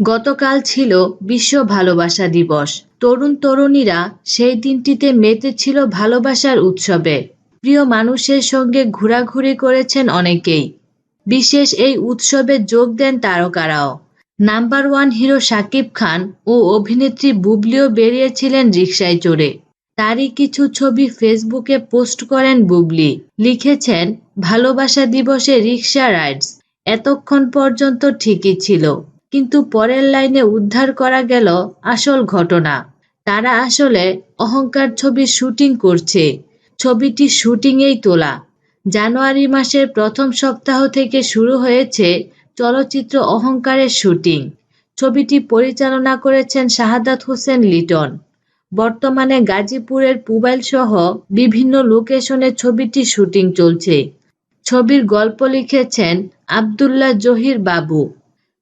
গতকাল ছিল বিশ্ব ভালোবাসা দিবস। তরুণ তরুণীরা সেই দিনটিতে মেতেছিল ভালোবাসার উৎসবে। প্রিয় মানুষের সঙ্গে ঘোরাঘুরি করেছেন অনেকেই। বিশেষ এই উৎসবে যোগ দেন তারকারাও। Number one hero Shakib Khan ও অভিনেত্রী বুবলিও বেরিয়েছিলেন রিক্সায় চড়ে। তারই কিছু ছবি ফেসবুকে পোস্ট করেন বুবলি। লিখেছেন, ভালোবাসা দিবসে রিক্সা রাইডস। এতক্ষণ পর্যন্ত ঠিকই ছিল। কিন্তু পরের লাইনে উদ্ধার করা গেল আসল ঘটনা। তারা আসলে অহংকার ছবির শুটিং করছে। ছবিটি শুটিংয়েই তোলা। জানুয়ারি মাসের প্রথম সপ্তাহ থেকে শুরু হয়েছে চলচ্চিত্র অহংকারের শুটিং। ছবিটি পরিচালনা করেছেন শাহাদাত হোসেন লিটন। বর্তমানে গাজীপুরের পুবাইল সহ বিভিন্ন লোকেশনে ছবিটি শুটিং চলছে। ছবির গল্প লিখেছেন আবদুল্লাহ জহির বাবু।